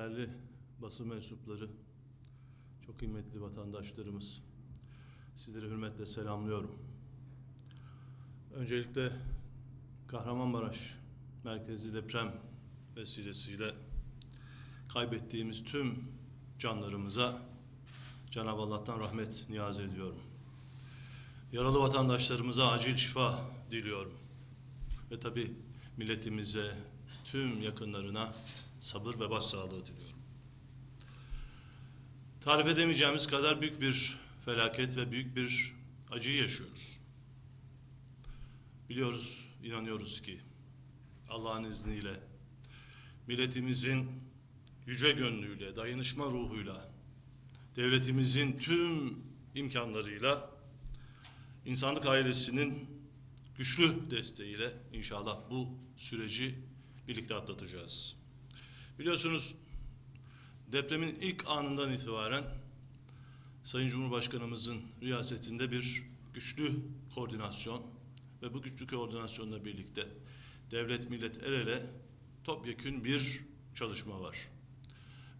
değerli basın mensupları, çok kıymetli vatandaşlarımız, sizleri hürmetle selamlıyorum. Öncelikle Kahramanmaraş merkezli deprem vesilesiyle kaybettiğimiz tüm canlarımıza Cenab-ı Allah'tan rahmet niyaz ediyorum. Yaralı vatandaşlarımıza acil şifa diliyorum. Ve tabi milletimize, tüm yakınlarına sabır ve başsağlığı diliyorum. Tarif edemeyeceğimiz kadar büyük bir felaket ve büyük bir acıyı yaşıyoruz. Biliyoruz, inanıyoruz ki Allah'ın izniyle milletimizin yüce gönlüyle, dayanışma ruhuyla, devletimizin tüm imkanlarıyla, insanlık ailesinin güçlü desteğiyle inşallah bu süreci birlikte atlatacağız. Biliyorsunuz depremin ilk anından itibaren Sayın Cumhurbaşkanımızın riyasetinde bir güçlü koordinasyon ve bu güçlü koordinasyonla birlikte devlet millet el ele topyekün bir çalışma var.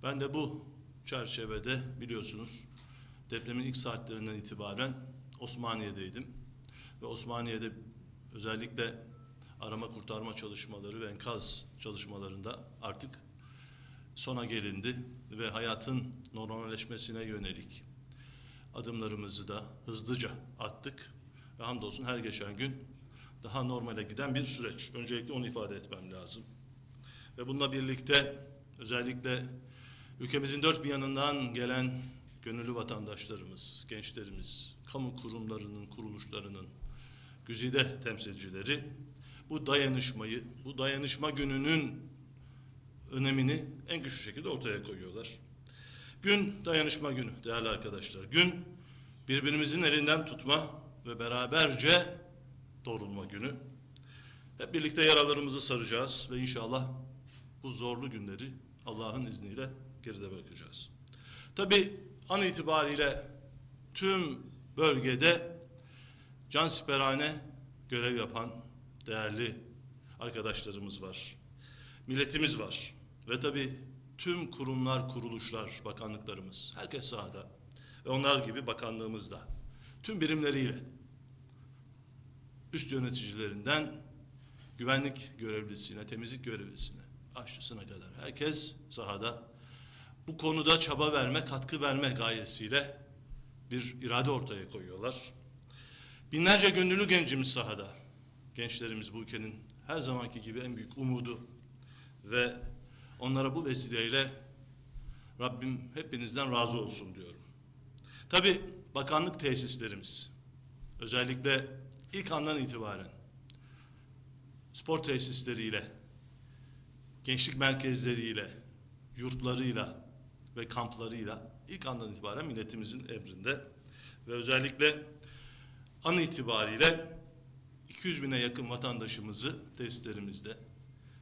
Ben de bu çerçevede biliyorsunuz depremin ilk saatlerinden itibaren Osmaniye'deydim. Ve Osmaniye'de özellikle arama kurtarma çalışmaları ve enkaz çalışmalarında artık sona gelindi ve hayatın normalleşmesine yönelik adımlarımızı da hızlıca attık. Ve hamdolsun her geçen gün daha normale giden bir süreç. Öncelikle onu ifade etmem lazım. Ve bununla birlikte özellikle ülkemizin dört bir yanından gelen gönüllü vatandaşlarımız, gençlerimiz, kamu kurumlarının, kuruluşlarının güzide temsilcileri bu dayanışmayı, bu dayanışma gününün önemini en güçlü şekilde ortaya koyuyorlar. Gün dayanışma günü değerli arkadaşlar. Gün birbirimizin elinden tutma ve beraberce doğrulma günü. Hep birlikte yaralarımızı saracağız ve inşallah bu zorlu günleri Allah'ın izniyle geride bırakacağız. Tabi an itibariyle tüm bölgede cansiperhane görev yapan değerli arkadaşlarımız var. Milletimiz var. Ve tabi tüm kurumlar, kuruluşlar, bakanlıklarımız, herkes sahada. Ve onlar gibi bakanlığımız da. Tüm birimleriyle üst yöneticilerinden güvenlik görevlisine, temizlik görevlisine, aşçısına kadar herkes sahada. Bu konuda çaba verme, katkı verme gayesiyle bir irade ortaya koyuyorlar. Binlerce gönüllü gencimiz sahada. Gençlerimiz bu ülkenin her zamanki gibi en büyük umudu ve onlara bu vesileyle Rabbim hepinizden razı olsun diyorum. Tabi bakanlık tesislerimiz özellikle ilk andan itibaren spor tesisleriyle, gençlik merkezleriyle, yurtlarıyla ve kamplarıyla ilk andan itibaren milletimizin emrinde ve özellikle an itibariyle 200 bine yakın vatandaşımızı tesislerimizde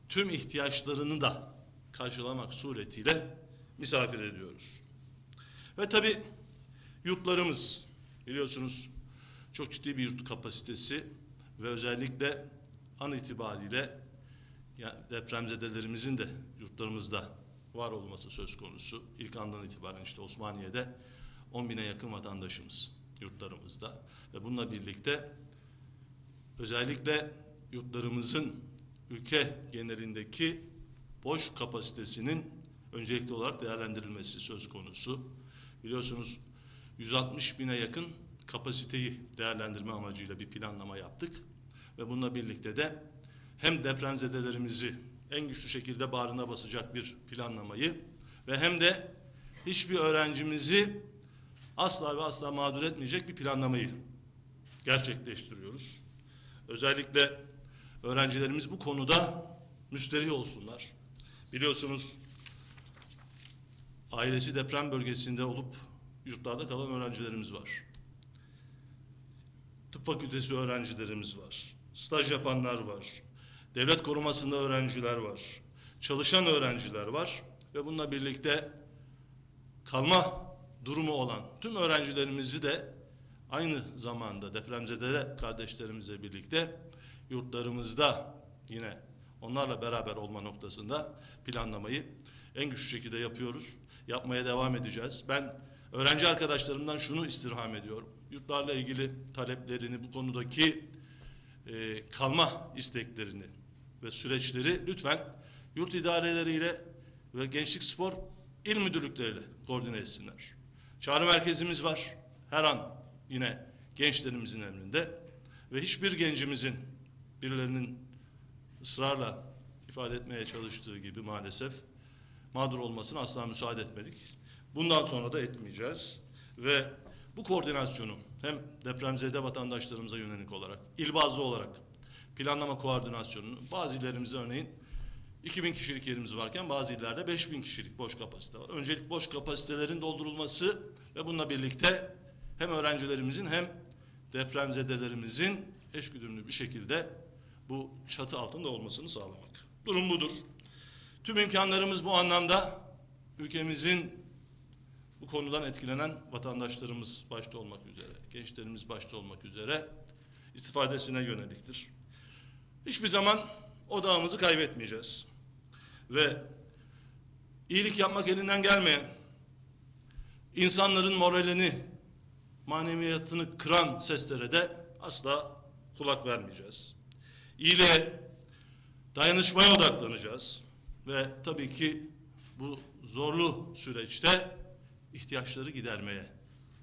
tüm ihtiyaçlarını da karşılamak suretiyle misafir ediyoruz. Ve tabi yurtlarımız biliyorsunuz çok ciddi bir yurt kapasitesi ve özellikle an itibariyle ya depremzedelerimizin de yurtlarımızda var olması söz konusu. İlk andan itibaren işte Osmaniye'de 10 bine yakın vatandaşımız yurtlarımızda ve bununla birlikte özellikle yurtlarımızın ülke genelindeki boş kapasitesinin öncelikli olarak değerlendirilmesi söz konusu. Biliyorsunuz 160 bine yakın kapasiteyi değerlendirme amacıyla bir planlama yaptık. Ve bununla birlikte de hem depremzedelerimizi en güçlü şekilde bağrına basacak bir planlamayı ve hem de hiçbir öğrencimizi asla ve asla mağdur etmeyecek bir planlamayı gerçekleştiriyoruz. Özellikle öğrencilerimiz bu konuda müsterih olsunlar. Biliyorsunuz ailesi deprem bölgesinde olup yurtlarda kalan öğrencilerimiz var. Tıp fakültesi öğrencilerimiz var. Staj yapanlar var. Devlet korumasında öğrenciler var. Çalışan öğrenciler var. Ve bununla birlikte kalma durumu olan tüm öğrencilerimizi de aynı zamanda depremzede kardeşlerimizle birlikte yurtlarımızda yine onlarla beraber olma noktasında planlamayı en güçlü şekilde yapıyoruz. Yapmaya devam edeceğiz. Ben öğrenci arkadaşlarımdan şunu istirham ediyorum. Yurtlarla ilgili taleplerini, bu konudaki e, kalma isteklerini ve süreçleri lütfen yurt idareleriyle ve Gençlik Spor il müdürlükleriyle koordine etsinler. Çağrı merkezimiz var. Her an yine gençlerimizin emrinde ve hiçbir gencimizin birilerinin ısrarla ifade etmeye çalıştığı gibi maalesef mağdur olmasına asla müsaade etmedik. Bundan sonra da etmeyeceğiz. Ve bu koordinasyonu hem depremzede vatandaşlarımıza yönelik olarak, il bazlı olarak planlama koordinasyonunu bazı illerimizde örneğin 2000 kişilik yerimiz varken bazı illerde 5000 kişilik boş kapasite var. Öncelik boş kapasitelerin doldurulması ve bununla birlikte hem öğrencilerimizin hem depremzedelerimizin eşgüdümlü bir şekilde bu çatı altında olmasını sağlamak. Durum budur. Tüm imkanlarımız bu anlamda ülkemizin bu konudan etkilenen vatandaşlarımız başta olmak üzere, gençlerimiz başta olmak üzere istifadesine yöneliktir. Hiçbir zaman odağımızı kaybetmeyeceğiz. Ve iyilik yapmak elinden gelmeyen, insanların moralini, maneviyatını kıran seslere de asla kulak vermeyeceğiz. İyiliğe, dayanışmaya odaklanacağız. Ve tabii ki bu zorlu süreçte ihtiyaçları gidermeye,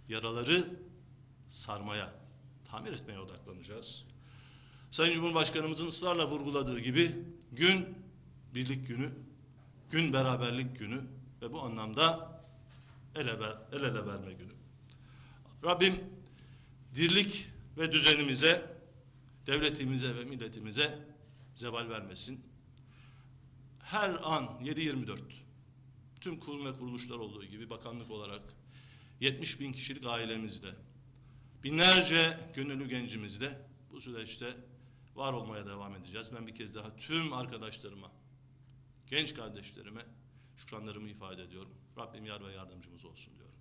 yaraları sarmaya, tamir etmeye odaklanacağız. Sayın Cumhurbaşkanımızın ısrarla vurguladığı gibi gün birlik günü, gün beraberlik günü ve bu anlamda el ele, el ele verme günü. Rabbim dirlik ve düzenimize, devletimize ve milletimize zeval vermesin. Her an 7-24 tüm kurum ve kuruluşlar olduğu gibi bakanlık olarak 70 bin kişilik ailemizde, binlerce gönüllü gencimizde bu süreçte var olmaya devam edeceğiz. Ben bir kez daha tüm arkadaşlarıma, genç kardeşlerime şükranlarımı ifade ediyorum. Rabbim yar ve yardımcımız olsun diyorum.